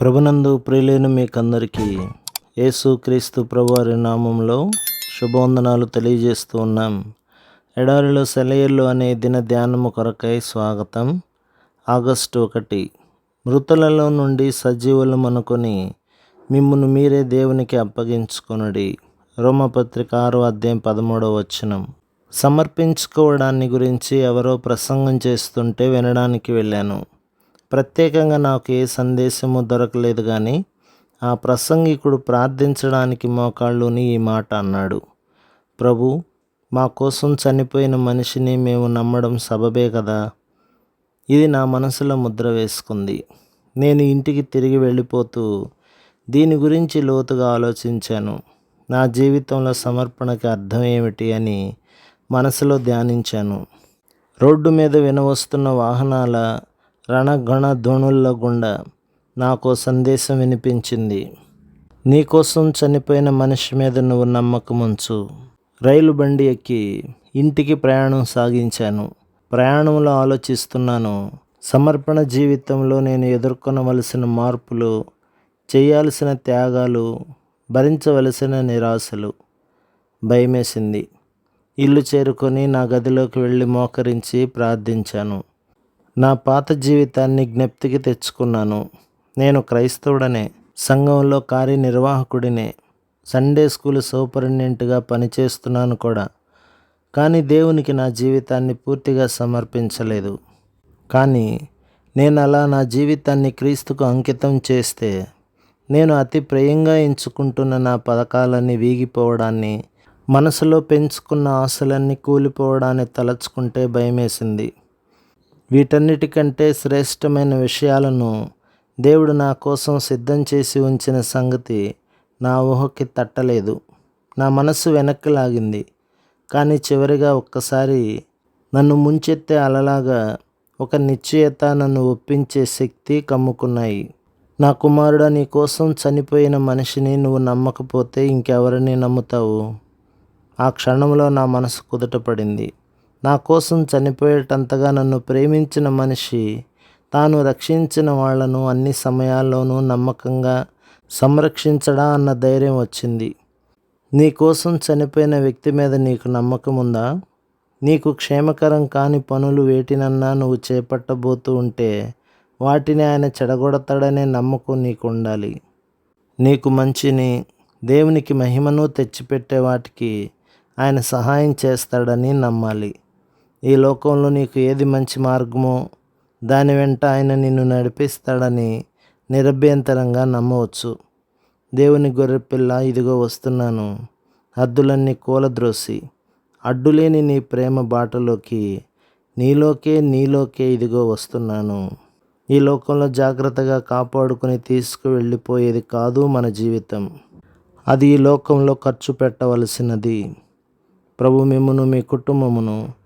ప్రభునందు ప్రియులైన మీకందరికీ యేసు క్రీస్తు ప్రభువారి నామంలో శుభవందనాలు తెలియజేస్తూ ఉన్నాం. ఎడారిలో సెలయర్లు అనే దిన ధ్యానము కొరకై స్వాగతం. ఆగస్టు ఒకటి. మృతులలో నుండి సజీవులం అనుకొని మిమ్మును మీరే దేవునికి అప్పగించుకొనుడి. రోమపత్రిక ఆరో అధ్యాయం పదమూడవ వచనం. సమర్పించుకోవడాన్ని గురించి ఎవరో ప్రసంగం చేస్తుంటే వినడానికి వెళ్ళాను. ప్రత్యేకంగా నాకు ఏ సందేశము దొరకలేదు కానీ ఆ ప్రసంగికుడు ప్రార్థించడానికి మోకాళ్ళుని ఈ మాట అన్నాడు. ప్రభు మా కోసం చనిపోయిన మనిషిని మేము నమ్మడం సబబే కదా. ఇది నా మనసులో ముద్ర వేసుకుంది. నేను ఇంటికి తిరిగి వెళ్ళిపోతూ దీని గురించి లోతుగా ఆలోచించాను. నా జీవితంలో సమర్పణకి అర్థం ఏమిటి అని మనసులో ధ్యానించాను. రోడ్డు మీద వినవస్తున్న వాహనాల రణగణ ధ్వనుల గుండా నాకు సందేశం వినిపించింది. నీకోసం చనిపోయిన మనిషి మీద నువ్వు నమ్మకం ఉంచు రైలు బండి ఎక్కి ఇంటికి ప్రయాణం సాగించాను. ప్రయాణంలో ఆలోచిస్తున్నాను. సమర్పణ జీవితంలో నేను ఎదుర్కొనవలసిన మార్పులు చేయాల్సిన త్యాగాలు భరించవలసిన నిరాశలు భయమేసింది. ఇల్లు చేరుకొని నా గదిలోకి వెళ్ళి మోకరించి ప్రార్థించాను. నా పాత జీవితాన్ని జ్ఞప్తికి తెచ్చుకున్నాను. నేను క్రైస్తవుడనే సంఘంలో కార్యనిర్వాహకుడినే సండే స్కూల్ సూపరింటెండెంట్గా పనిచేస్తున్నాను కూడా. కానీ దేవునికి నా జీవితాన్ని పూర్తిగా సమర్పించలేదు. కానీ నేను అలా నా జీవితాన్ని క్రీస్తుకు అంకితం చేస్తే నేను అతి ప్రియంగా ఎంచుకుంటున్న నా పథకాలన్నీ వీగిపోవడాన్ని మనసులో పెంచుకున్న ఆశలన్నీ కూలిపోవడాన్ని తలచుకుంటే భయమేసింది. వీటన్నిటికంటే శ్రేష్టమైన విషయాలను దేవుడు నా కోసం సిద్ధం చేసి ఉంచిన సంగతి నా ఊహకి తట్టలేదు. నా మనసు వెనక్కి లాగింది. కానీ చివరిగా ఒక్కసారి నన్ను ముంచెత్తే అలలాగా ఒక నిశ్చయత నన్ను ఒప్పించే శక్తి కమ్ముకున్నాయి. నా కుమారుడా నీ కోసం చనిపోయిన మనిషిని నువ్వు నమ్మకపోతే ఇంకెవరిని నమ్ముతావు? ఆ క్షణంలో నా మనసు కుదుటపడింది. నా కోసం చనిపోయేటంతగా నన్ను ప్రేమించిన మనిషి తాను రక్షించిన వాళ్ళను అన్ని సమయాల్లోనూ నమ్మకంగా సంరక్షించడా అన్న ధైర్యం వచ్చింది. నీ కోసం చనిపోయిన వ్యక్తి మీద నీకు నమ్మకం ఉందా? నీకు క్షేమకరం కాని పనులు వేటినన్నా నువ్వు చేపట్టబోతూ ఉంటే వాటిని ఆయన చెడగొడతాడనే నమ్మకం నీకు ఉండాలి నీకు మంచిని దేవునికి మహిమను తెచ్చిపెట్టే వాటికి ఆయన సహాయం చేస్తాడని నమ్మాలి. ఈ లోకంలో నీకు ఏది మంచి మార్గమో దాని వెంట ఆయన నిన్ను నడిపిస్తాడని నిరభ్యంతరంగా నమ్మవచ్చు. దేవుని గొర్రెపిల్ల ఇదిగో వస్తున్నాను. హద్దులన్నీ కూలద్రోసి అడ్డులేని నీ ప్రేమ బాటలోకి నీలోకే నీలోకే ఇదిగో వస్తున్నాను. ఈ లోకంలో జాగ్రత్తగా కాపాడుకుని తీసుకువెళ్ళిపోయేది కాదు మన జీవితం. అది ఈ లోకంలో ఖర్చు పెట్టవలసినది. ప్రభు మిమ్మును మీ కుటుంబమును